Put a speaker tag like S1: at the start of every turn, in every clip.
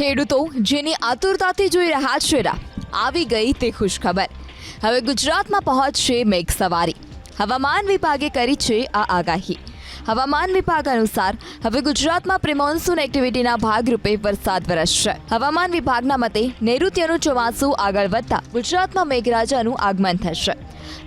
S1: ખેડૂતો જેની આતુરતાથી જોઈ રહ્યા છે આવી ગઈ તે ખુશખબર. હવે ગુજરાતમાં પહોંચશે મેઘ સવારી હવામાન વિભાગે કરી છે આ આગાહી. હવામાન વિભાગ અનુસાર હવે ગુજરાતમાં પ્રિમોન્સૂન એક્ટિવિટીના ભાગરૂપે વરસાદ વરસશે. હવામાન વિભાગના મતે નૈઋત્યનું ચોમાસું આગળ વધતા ગુજરાતમાં મેઘરાજાનું આગમન થશે.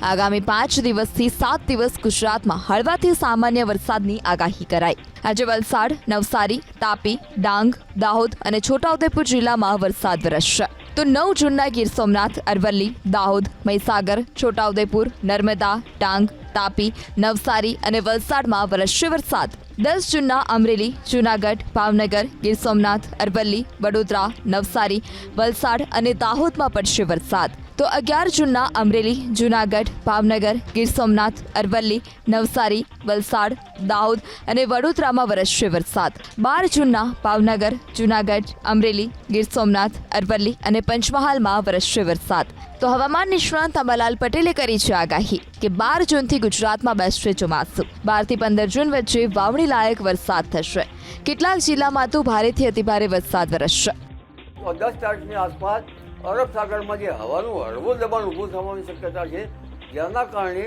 S1: આગામી પાંચ દિવસથી સાત દિવસ ગુજરાતમાં હળવાથી સામાન્ય વરસાદની આગાહી કરાઈ. આજે વલસાડ, નવસારી, તાપી, ડાંગ, દાહોદ અને છોટાઉદેપુર જિલ્લામાં વરસાદ વરસશે. તો નવ જૂનના ગીર સોમનાથ, અરવલ્લી, દાહોદ, મહીસાગર, છોટાઉદેપુર, નર્મદા, ડાંગ, તાપી, નવસારી અને વલસાડમાં વરસશે વરસાદ. દસ જૂનના અમરેલી, જૂનાગઢ, ભાવનગર, ગીર સોમનાથ, અરવલ્લી, વડોદરા, નવસારી, વલસાડ અને દાહોદમાં પડશે વરસાદ. તો અગિયાર જૂનના અમરેલી, જૂનાગઢ, ભાવનગર, ગીર સોમનાથ, અરવલ્લી, નવસારી, વલસાડ, દાહોદ અને વડોદરામાં વરસશે વરસાદ. બાર જૂનના ભાવનગર, જૂનાગઢ, અમરેલી, ગીર સોમનાથ, અરવલ્લી અને પંચમહાલમાં વરસશે વરસાદ. તો હવામાન નિષ્ણાંત અંબાલાલ પટેલે કરી છે આગાહી કે બાર જૂનથી ગુજરાતમાં બેસશે ચોમાસું. બારથી પંદર જૂન વચ્ચે વાવણી લાયક વરસાદ થશે. કેટલાક જિલ્લામાં તો ભારેથી અતિભારે વરસાદ વરસશે.
S2: દસ તારીખની આસપાસ અરબ સાગરમાં જે હવાનું, હળવું દબાણ ઊભું થવાની શક્યતા છે. જેના કારણે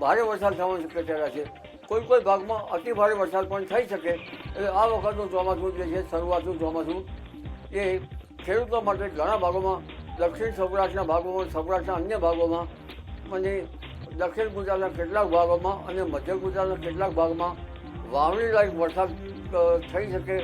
S2: ભારે વરસાદ થવાની શક્યતા છે. કોઈ કોઈ ભાગમાં અતિ ભારે વરસાદ પણ થઈ શકે. એટલે આ વખતનું ચોમાસું જે છે, શરૂઆતનું ચોમાસું, એ ખેડૂતો માટે ઘણા ભાગોમાં, દક્ષિણ સૌરાષ્ટ્રના ભાગોમાં, સૌરાષ્ટ્રના અન્ય ભાગોમાં અને દક્ષિણ ગુજરાતના કેટલાક ભાગોમાં અને મધ્ય ગુજરાતના કેટલાક ભાગમાં વાવણી લાયક વરસાદ થઈ શકે.